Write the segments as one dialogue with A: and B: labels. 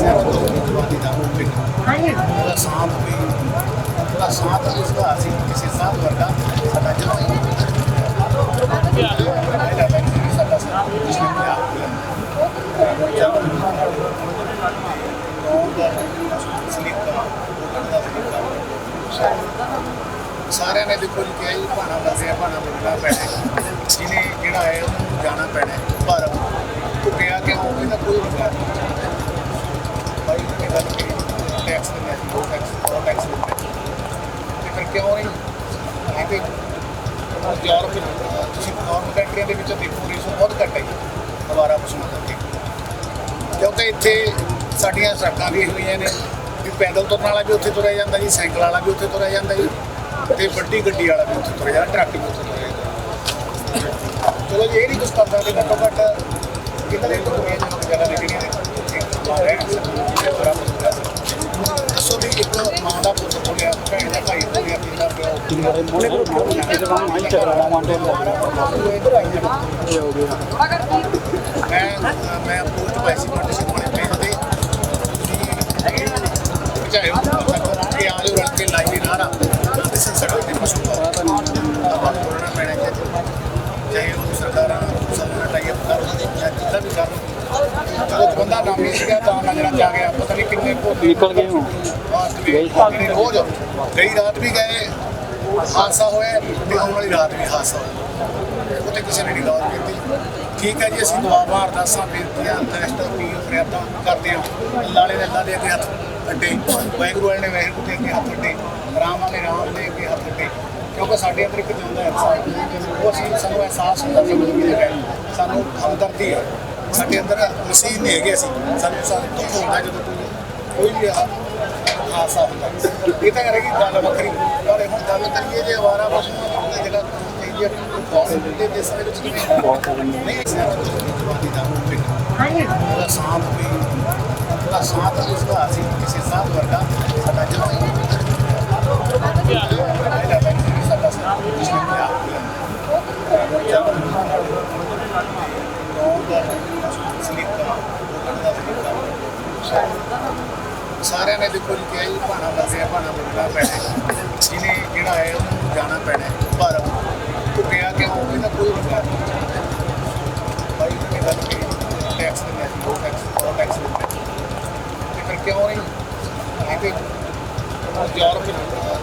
A: ਸਿਆਣਾ ਤੋਂ ਦਾ ਹੋ ਗਿਆ ਉਹਦਾ ਸਾਥ ਵੀ ਉਹਦਾ ਸਾਥ ਇਸ ਦਾ ਅਸੀਂ ਕਿਸੇ ਸਾਥ ਵਰਗਾ ਸਾਡਾ ਜਨਮ ਸਾਰਿਆਂ ਨੇ ਦੇਖੋ ਜੀ ਕਿਹਾ ਜੀ, ਭਾਣਾ ਦੱਸਿਆ ਭਾਣਾ ਬੋਲਣਾ ਪੈਣਾ ਜਿਹਨੇ ਜਿਹੜਾ ਹੈ ਉਹਨੂੰ ਜਾਣਾ ਪੈਣਾ ਪਰ ਉਹ ਕਿਹਾ ਕਿ ਉਹ ਇਹਦਾ ਕੋਈ ਵਿਚਾਰ ਨਹੀਂ ਭਾਈ ਉਹਨੇ ਗੱਲ ਕੀਤੀ ਟੈਕਸ ਦੇ ਮੈਂ ਉਹ ਟੈਕਸ ਉਹ ਟੈਕਸ ਦੇ ਤੇ ਫਿਰ ਕਿਉਂ ਨਹੀਂ ਇਹ ਤੇ ਯੂਰਪ ਤੁਸੀਂ ਨੌਰਮ ਕੰਟਰੀਆਂ ਦੇ ਵਿੱਚ ਦੇਖੋ, ਰੇਸ਼ੋ ਬਹੁਤ ਘੱਟ ਹੈ ਹਵਾਰਾ ਪਸ਼ੂਆਂ ਕਰਕੇ ਕਿਉਂਕਿ ਇੱਥੇ ਸਾਡੀਆਂ ਸੜਕਾਂ ਵੀ ਹੋਈਆਂ ਨੇ, ਵੀ ਪੈਦਲ ਤੁਰਨ ਵਾਲਾ ਵੀ ਉੱਥੇ ਤੁਰਿਆ ਜਾਂਦਾ ਜੀ, ਸਾਈਕਲ ਵਾਲਾ ਵੀ ਉੱਥੇ ਤੁਰਿਆ ਜਾਂਦਾ ਜੀ, ਤੇ ਵੱਡੀ ਗੱਡੀ ਵਾਲਾ ਵੀ ਉੱਥੇ ਤੁਰਿਆ ਜਾਂਦਾ ਟਰੱਕ ਵੀ ਉੱਥੇ ਤੁਰਿਆ ਜਾਂਦਾ। ਚਲੋ ਜੀ, ਇਹ ਨਹੀਂ ਕੁਝ ਕਰਦਾ ਕਿ ਘੱਟੋ ਘੱਟ ਕਿਤੇ ਇੱਕ ਦੁਨੀਆ ਚ ਜਗ੍ਹਾ ਨੇ ਜਿਹੜੀਆਂ ਪਾਈ ਸੀ ਕੰਡੀਸ਼ਨ ਬਣੇ ਪੇਜ ਤੇ ਚਾਹੇ ਉਹ ਕਿ ਆ ਜੋ ਰਲ ਕੇ ਲਾਈਵ ਨਾ ਨਾ ਇਸ ਸੜਕ ਤੇ ਪਸ਼ੂ ਦਾ ਆਪਾਂ ਨੂੰ ਬੋਲਣਾ ਪੈਣਾ ਹੈ ਚਾਹੇ ਉਹ ਸਰਕਾਰਾਂ ਸਰਕਾਰ ਟਾਈਪ ਕਰ ਜਾਂ ਜਿੱਦਾਂ ਵੀ ਕਰ ਜਦੋਂ ਬੰਦਾ ਨਾਮੀ ਸੀਗਾ ਤਾਂ ਨਜ਼ਰਾਂ ਚ ਆ ਗਿਆ ਪਤਾ ਨਹੀਂ ਕਿੰਨੇ ਭੋਲੇ
B: ਨਿਕਲ ਗਏ ਹੋ
A: ਗਈ ਰਾਤ ਵੀ ਗਏ। ਹਾਦਸਾ ਹੋਇਆ ਤੇ ਆਉਣ ਵਾਲੀ ਰਾਤ ਵੀ ਹਾਦਸਾ ਹੋਇਆ। ਉੱਥੇ ਕਿਸੇ ਨੇ ਨਹੀਂ ਗੌਰ ਕੀਤੀ ਠੀਕ ਹੈ ਜੀ, ਅਸੀਂ ਦੁਆਵਾਂ ਅਰਦਾਸਾਂ ਬੇਨਤੀਆਂ ਅੰਤਰਸ਼ਟ ਪੀਰ ਫਰਿਆਦਾਂ ਕਰਦੇ ਹਾਂ। ਲਾਲੇ ਦੇ ਅੱਲਾ ਦੇ ਅੱਗੇ ਹੱਥ ਅੱਡੇ। ਵਾਹਿਗੁਰੂ ਵਾਲੇ ਨੇ ਵਾਹਿਗੁਰੂ ਦੇ ਅੱਗੇ ਹੱਥ ਅੱਡੇ। ਰਾਮ ਵਾਲੇ ਰਾਮ ਦੇ ਅੱਗੇ ਹੱਥ ਅੱਡੇ। ਕਿਉਂਕਿ ਸਾਡੇ ਅੰਦਰ ਇੱਕ ਜਿਉਂਦਾ ਇਨਸਾਨ ਉਹ ਅਸੀਂ ਸਾਨੂੰ ਅਹਿਸਾਸ ਹੁੰਦਾ ਸੀ ਕਿ ਇਹ ਸਾਨੂੰ ਹਮਦਰਦੀ ਹੈ। ਸਾਡੇ ਅੰਦਰ ਮਸੀਹ ਨਹੀਂ ਹੈਗੇ ਅਸੀਂ। ਸਾਨੂੰ ਸਾਨੂੰ ਦੁੱਖ ਹੁੰਦਾ ਜਦੋਂ ਕੋਈ ਕੋਈ ਵੀ ਆ- ਹਾਸਾ ਹੁੰਦਾ ਇਹ ਤਾਂ ਕਰੇਗੀ ਗੱਲ ਵੱਖਰੀ ਪਰ ਹੁਣ ਗੱਲ ਕਰੀਏ ਜੇ ਆਵਾਰਾ ਪਸ਼ੂਆਂ ਦੀ ਜਗ੍ਹਾ ਚਾਹੀਦੀ ਹੈ ਬਹੁਤ ਦੇ ਦੇਸ਼ਾਂ ਦੇ ਵਿੱਚ ਕਿਵੇਂ ਨਹੀਂ ਸਿਆਣਾ ਤੋਂ ਜਵਾਨੀ ਦਾ ਹੋ ਗਿਆ ਉਹਦਾ ਸਾਥ ਵੀ ਉਹਦਾ ਸਾਥ ਇਸ ਦਾ ਅਸੀਂ ਕਿਸੇ ਸਾਥ ਵਰਗਾ ਸਾਡਾ ਜਨਮ ਹੀ ਨਹੀਂ ਸਾਰਿਆਂ ਨੇ ਦੇਖੋ ਜੀ ਕਿਹਾ ਜੀ, ਭਾਣਾ ਦੱਸਿਆ ਭਾਣਾ ਬੋਲਣਾ ਪੈਣਾ ਜਿਹਨੇ ਜਿਹੜਾ ਹੈ, ਉਹਨੂੰ ਜਾਣਾ ਪੈਣਾ ਪਰ ਉਹ ਕਿਹਾ ਕਿ ਉਹ ਇਹਦਾ ਕੋਈ ਰੁਜ਼ਗਾਰ ਨਹੀਂ ਭਾਈ ਉਹਨੇ ਗੱਲ ਕੀਤੀ ਟੈਕਸ ਦੇ ਮੈਂ ਉਹ ਟੈਕਸ ਉਹ ਟੈਕਸ ਦੇ ਤੇ ਫਿਰ ਕਿਉਂ ਨਹੀਂ? ਇਹ ਤੇ ਯੂਰਪ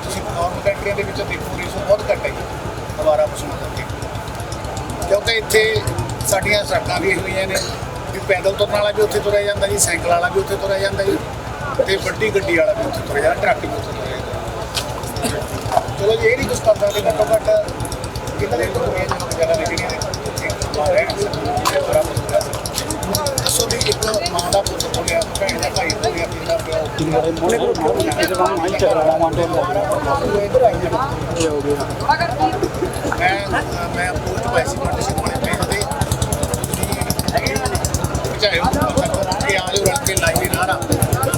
A: ਤੁਸੀਂ ਨੌਰਮ ਕੰਟਰੀਆਂ ਦੇ ਵਿੱਚ ਦੇਖੋ ਰੇਸ਼ੋ ਬਹੁਤ ਘੱਟ ਹੈ ਦੁਬਾਰਾ ਪਸ਼ੂਆਂ ਕਰਕੇ ਕਿਉਂਕਿ ਇੱਥੇ ਸਾਡੀਆਂ ਸੜਕਾਂ ਵੀ ਹੋਈਆਂ ਨੇ, ਵੀ ਪੈਦਲ ਤੁਰਨ ਵਾਲਾ ਵੀ ਉੱਥੇ ਤੁਰਿਆ ਜਾਂਦਾ ਜੀ, ਸਾਈਕਲ ਵਾਲਾ ਵੀ ਉੱਥੇ ਤੁਰਿਆ ਜਾਂਦਾ ਜੀ। ਤੇ ਵੱਡੀ ਗੱਡੀ ਵਾਲਾ ਵੀ ਉੱਥੇ ਤੁਰਿਆ, ਟਰੱਕ ਵੀ ਉੱਥੇ ਤੁਰਿਆ। ਚਲੋ ਜੀ, ਇਹ ਨਹੀਂ ਕੁਝ ਕਰਦਾ ਕਿ ਘੱਟੋ ਘੱਟ ਕਿਤੇ ਇੱਕ ਦੁਨੀਆ ਚ ਜਗ੍ਹਾ ਨੇ ਨੇ ਇੱਕ ਰਹਿਣ ਸਕਦੇ ਬੜਾ ਮੁਸ਼ਕਲ ਹੈ ਦੱਸੋ ਵੀ ਇੱਕ ਮਾਂ ਦਾ ਪੁੱਤ ਹੋ ਗਿਆ, ਭੈਣ ਦਾ ਭਾਈ ਬੋਲਿਆ ਪਿੰਦਾ ਪਿਓ। ਮੈਂ ਮੈਂ ਪੋਸਟ ਪਾਈ ਸੀ ਕੰਡੀਸ਼ਨ ਉਹ ਕਿ ਆ ਜੋ ਰਲ ਕੇ ਲਾਈਵ ਨਾ ਨਾ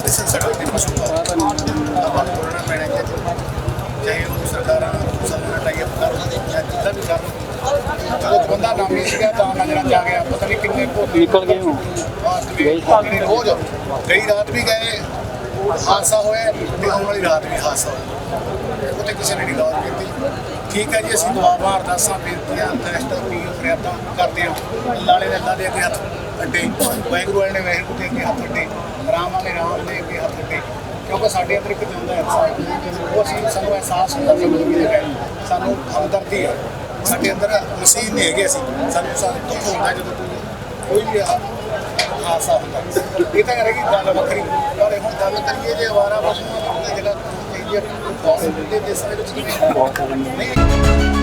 A: ਇਸ ਸੜਕ ਤੇ ਪਸ਼ੂ ਦਾ ਆਪਾਂ ਨੂੰ ਬੋਲਣਾ ਪੈਣਾ ਹੈ ਚਾਹੇ ਉਹ ਸਰਕਾਰਾਂ ਸਰਕਾਰ ਟਾਈਪ ਕਰ ਜਾਂ ਜਿੱਦਾਂ ਵੀ ਕਰ ਜਦੋਂ ਬੰਦਾ ਨਾਮੀ ਸੀਗਾ ਤਾਂ ਨਜ਼ਰਾਂ ਚ ਆ ਗਿਆ ਪਤਾ ਨਹੀਂ ਕਿੰਨੇ ਭੋਲੇ
B: ਨਿਕਲ ਗਏ ਹੋ
A: ਗਈ ਰੋਜ਼ ਗਈ ਰਾਤ ਵੀ ਗਏ ਹਾਦਸਾ ਹੋਇਆ ਤੇ ਆਉਣ ਵਾਲੀ ਰਾਤ ਵੀ ਹਾਦਸਾ ਹੋਇਆ। ਉੱਥੇ ਕਿਸੇ ਨੇ ਨਹੀਂ ਗੌਰ ਕੀਤੀ ਠੀਕ ਹੈ ਜੀ ਅਸੀਂ ਦੁਆਵਾਂ ਅਰਦਾਸਾਂ ਬੇਨਤੀਆਂ ਅੰਤਰਸ਼ਟ ਪੀਰ ਫਰਿਆਦਾਂ ਕਰਦੇ ਹਾਂ। ਲਾਲੇ ਦੇ ਅੱਲਾ ਦੇ ਅੱਗੇ ਹੱਥ ਅੱਡੇ। ਵਾਹਿਗੁਰੂ ਵਾਲੇ ਨੇ ਵਾਹਿਗੁਰੂ ਦੇ ਅੱਗੇ ਹੱਥ ਅੱਡੇ। ਰਾਮ ਵਾਲੇ ਰਾਮ ਦੇ ਅੱਗੇ ਹੱਥ ਅੱਡੇ। ਕਿਉਂਕਿ ਸਾਡੇ ਅੰਦਰ ਇੱਕ ਜਿਉਂਦਾ ਇਨਸਾਨ ਉਹ ਅਸੀਂ ਸਾਨੂੰ ਅਹਿਸਾਸ ਹੁੰਦਾ ਕਿ ਇਹ ਹੈ ਸਾਨੂੰ ਹਮਦਰਦੀ ਹੈ। ਸਾਡੇ ਅੰਦਰ ਮਸੀਹ ਨਹੀਂ ਹੈਗੇ ਅਸੀਂ। ਸਾਨੂੰ ਸਾਨੂੰ ਦੁੱਖ ਹੁੰਦਾ ਜਦੋਂ ਕੋਈ ਕੋਈ ਵੀ ਹਾਸਾ ਹੁੰਦਾ। ਇਹ ਤਾਂ ਕਰੇਗੀ ਗੱਲ ਵੱਖਰੀ। ਪਰ ਹੁਣ ਗੱਲ ਕਰੀਏ ਜੇ ਆਵਾਰਾ ਪਸ਼ੂਆਂ ਦੀ ਜਗ੍ਹਾ ਚਾਹੀਦੀ ਹੈ ਬਹੁਤ ਦੇ ਦੇਸ਼ਾਂ ਦੇ ਵਿੱਚ ਨਹੀਂ।